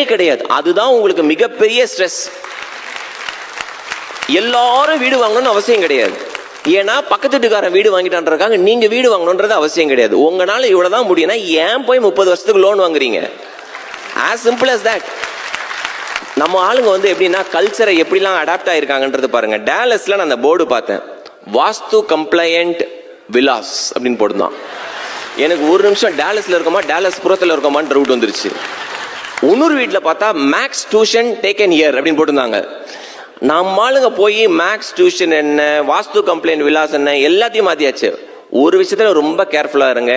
கிடையாது. அதுதான் உங்களுக்கு மிகப்பெரிய ஸ்ட்ரெஸ் எல்லாரும் வீடு வாங்கணும்னு அவசியம் கிடையாது. ஏன்னா பக்கத்து வீட்டுக்காரன் வீடு வாங்கிட்டான்றக்காக நீங்க வீடு வாங்கணுன்றது அவசியம் கிடையாது. உங்களால இவ்வளவுதான் முடியும்னா ஏன் போய் முப்பது வருஷத்துக்கு லோன் வாங்குறீங்க? ஆஸ் சிம்பிள் அஸ் தட் நம்ம ஆளுங்க வந்து எப்படின்னா கல்ச்சரை எப்படிலாம் அடாப்ட் ஆயிருக்காங்கன்றது பாருங்க. டேலஸ்ல நான் அந்த போர்டு பார்த்தேன். வாஸ்து கம்ப்ளையண்ட் விலாஸ் அப்படின்னு போட்டுதான் எனக்கு ஒரு நிமிஷம் டேலஸ்ல இருக்கோமா? டேலஸ் புறத்துல இருக்கோமான்னு டவுட் வந்துருச்சு. இன்னொரு வீட்டில் பார்த்தா மேக்ஸ் டியூஷன் டேக்கன் இயர் அப்படின்னு போட்டிருந்தாங்க. நம்ம ஆளுங்க போய் மேக்ஸ் டியூஷன் என்ன வாஸ்து கம்ப்ளைண்ட் விலாஸ் என்ன எல்லாத்தையும் மாத்தியாச்சு. ஒரு விஷயத்துல ரொம்ப கேர்ஃபுல்லாக இருங்க.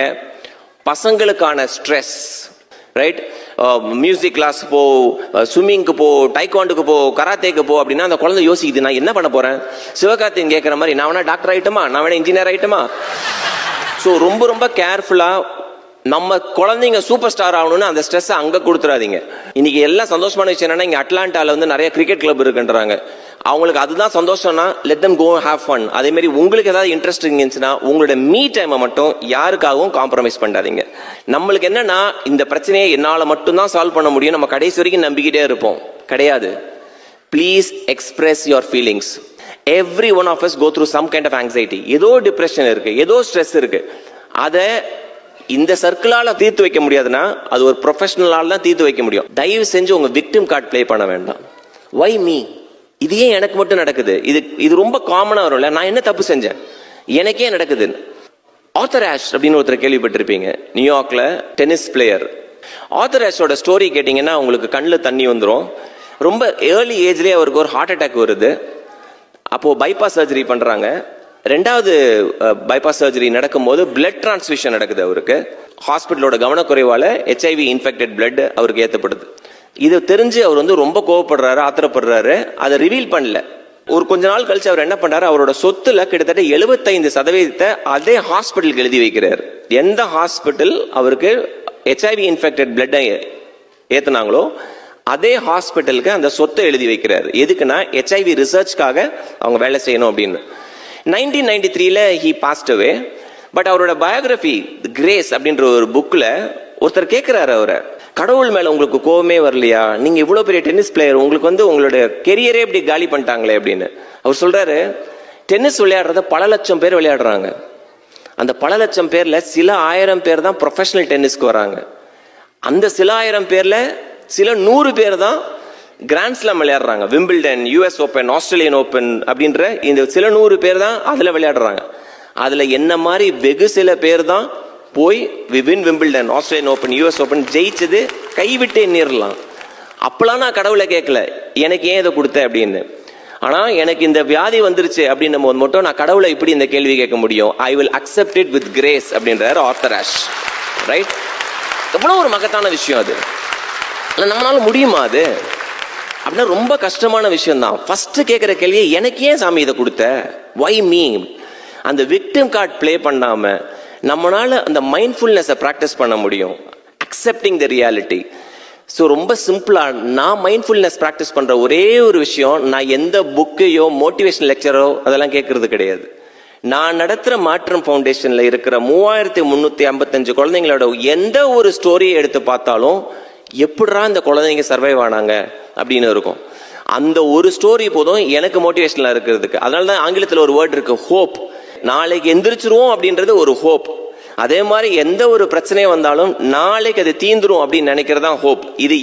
பசங்களுக்கான ஸ்ட்ரெஸ் ரைட் மியூசிக் கிளாஸ் போ ஸ்விம்மிங்க்கு போ டைக்வாண்டுக்கு போ கராத்தேக்கு போ அப்படின்னா அந்த குழந்தை யோசிக்குது நான் என்ன பண்ண போறேன்? சிவகார்த்திகன் கேட்குற மாதிரி நான் வேணா டாக்டர் ஆகிட்டோமா நான் வேணா இன்ஜினியர் ஆகிட்டோமா ஸோ ரொம்ப ரொம்ப கேர்ஃபுல்லாக நம்ம குழந்தைங்க சூப்பர் ஸ்டார் ஆகணும்னு அந்த ஸ்ட்ரெஸ் அங்க கொடுத்துறாதீங்க. இன்னைக்கு எல்லாம் சந்தோஷமான விஷயம் என்னன்னா இங்க அட்லாண்டால வந்து நிறைய கிரிக்கெட் கிளப் இருக்குன்றாங்க. அவங்களுக்கு அதுதான் சந்தோஷம்னா let them go have fun அதே மாதிரி உங்களுக்கு ஏதாவது இன்ட்ரெஸ்ட் இருந்துச்சுன்னா உங்களோட மீ டைமை மட்டும் யாருக்காகவும் காம்ப்ரமைஸ் பண்ணாதீங்க. நம்மளுக்கு என்னன்னா இந்த பிரச்சனையை என்னால் மட்டும்தான் சால்வ் பண்ண முடியும். நம்ம கடைசி வரைக்கும் நம்பிக்கிட்டே இருப்போம். கிடையாது. Please express your feelings every one of us go through some kind of anxiety ஏதோ டிப்ரெஷன் இருக்கு ஏதோ ஸ்ட்ரெஸ் இருக்கு. அதை இந்த சர்க்கிளால தீர்த்து வைக்க முடியாதுன்னா அது ஒரு ப்ரொஃபஷனலால தான் தீர்த்து வைக்க முடியும். தயவு செஞ்சு உங்க விக்டிம் கார்டு ப்ளே பண்ண வேண்டாம். வை மீ இது ஏன் எனக்கு மட்டும் நடக்குது? இது இது ரொம்ப காமனா வரும்ல நான் என்ன தப்பு செஞ்சேன்? எனக்கே நடக்குது. ஆத்தர் ஆஷ் அப்படின்னு ஒருத்தர் கேள்விப்பட்டிருப்பீங்க. நியூயார்க்ல டென்னிஸ் பிளேயர் ஆத்தர் ஆஷோட ஸ்டோரி கேட்டிங்கன்னா உங்களுக்கு கண்ணில் தண்ணி வந்துடும் ரொம்ப ஏர்லி ஏஜ்லேயே அவருக்கு ஒரு ஹார்ட் அட்டாக் வருது. அப்போது பைபாஸ் சர்ஜரி பண்ணுறாங்க ரெண்டாவது பைபாஸ் சர்ஜரி நடக்கும்போது பிளட் டிரான்ஸ்மிஷன் நடக்குது அவருக்கு. ஹாஸ்பிட்டலோட கவனக்குறைவால் ஹெச்ஐவி இன்ஃபெக்டட் பிளட் அவருக்கு ஏற்றப்படுது இது தெரிஞ்சு அவர் வந்து ரொம்ப கோவப்படுறாரு ஆத்திரப்படுறாரு. அதை ரிவீல் பண்ணல. ஒரு கொஞ்ச நாள் கழிச்சு அவர் என்ன பண்றாரு அவரோட சொத்துல கிட்டத்தட்ட 75% சதவீதத்தை அதே ஹாஸ்பிட்டலுக்கு எழுதி வைக்கிறார். எந்த ஹாஸ்பிட்டல் அவருக்கு ஹெச்ஐவி இன்ஃபெக்டட் பிளட்டை ஏத்துனாங்களோ அதே ஹாஸ்பிட்டலுக்கு அந்த சொத்தை எழுதி வைக்கிறார். எதுக்குன்னா ஹெச்ஐவி ரிசர்ச்காக அவங்க வேலை செய்யணும் அப்படின்னு. நைன்டீன் நைன்டி த்ரீல ஹி பாஸ்ட் அவே பட் அவரோட பயோகிராஃபி கிரேஸ் அப்படின்ற ஒரு புக்ல ஒருத்தர் கேட்கிறாரு அவரை. கடவுள் மேல உங்களுக்கு கோவமே வரலையா? நீங்க இவ்வளோ பெரிய டென்னிஸ் பிளேயர் உங்களுக்கு வந்து உங்களோட கெரியரே இப்படி காலி பண்ணிட்டாங்களே அப்படின்னு. அவர் சொல்றாரு டென்னிஸ் விளையாடுறத பல லட்சம் பேர் விளையாடுறாங்க. அந்த பல லட்சம் பேர்ல சில ஆயிரம் பேர் தான் ப்ரொஃபஷனல் டென்னிஸ்க்கு வராங்க. அந்த சில ஆயிரம் பேர்ல சில நூறு பேர் தான் கிராண்ட்ஸ்லாம் விளையாடுறாங்க. Wimbledon US open Australian open அப்படின்ற இந்த சில நூறு பேர் தான் அதில் விளையாடுறாங்க. அதில் என்ன மாதிரி வெகு சில பேர் தான் போய் win Wimbledon Australian open US open ஜெயிச்சது கைவிட்டு எண்ணிரலாம். அப்போலாம் நான் கடவுளை கேட்கல. எனக்கு ஏன் இதை கொடுத்த அப்படின்னு. ஆனால் எனக்கு இந்த வியாதி வந்துருச்சு அப்படின்னும் போது மட்டும் நான் கடவுளை இப்படி இந்த கேள்வி கேட்க முடியும். I will accept it with grace அப்படின்றார் ஆர்த்தராஷ் ரைட் எவ்வளோ ஒரு மகத்தான விஷயம் அது. இல்லை நம்மளால முடியுமா அது? அப்படின்னா ரொம்ப கஷ்டமான விஷயம் தான் ஃபர்ஸ்ட் கேட்குற கேள்வியை எனக்கு ஏன் சாமி இதை கொடுத்த? வை மீ அந்த விக்டிம் கார்டு ப்ளே பண்ணாம நம்மளால அந்த மைண்ட்ஃபுல்னஸை ப்ராக்டிஸ் பண்ண முடியும். அக்செப்டிங் த ரியாலிட்டி ஸோ ரொம்ப சிம்பிளா நான் மைண்ட்ஃபுல்னஸ் ப்ராக்டிஸ் பண்ற ஒரே ஒரு விஷயம் நான் எந்த புக்கையோ மோட்டிவேஷன் லெக்சரோ அதெல்லாம் கேட்கறது கிடையாது. நான் நடத்துகிற மாற்றம் ஃபவுண்டேஷனில் இருக்கிற மூவாயிரத்தி முந்நூற்றி ஐம்பத்தஞ்சு குழந்தைங்களோட எந்த ஒரு ஸ்டோரியை எடுத்து பார்த்தாலும் எப்படிடா இந்த குழந்தைங்க சர்வைவ் ஆனாங்க? அப்படின்னு இருக்கும். அந்த ஒரு ஸ்டோரி போதும் எனக்கு மோட்டிவேஷனலா இருக்கிறதுக்கு. அதனால தான் ஆங்கிலத்தில் ஒரு வேர்ட் இருக்கு ஹோப் நாளைக்கு எந்திரிச்சிருவோம் அப்படின்றது ஒரு ஹோப் அதே மாதிரி எந்த ஒரு பிரச்சனையும் வந்தாலும் நாளைக்கு அது தீந்துரும் அப்படின்னு நினைக்கிறதா ஹோப் இது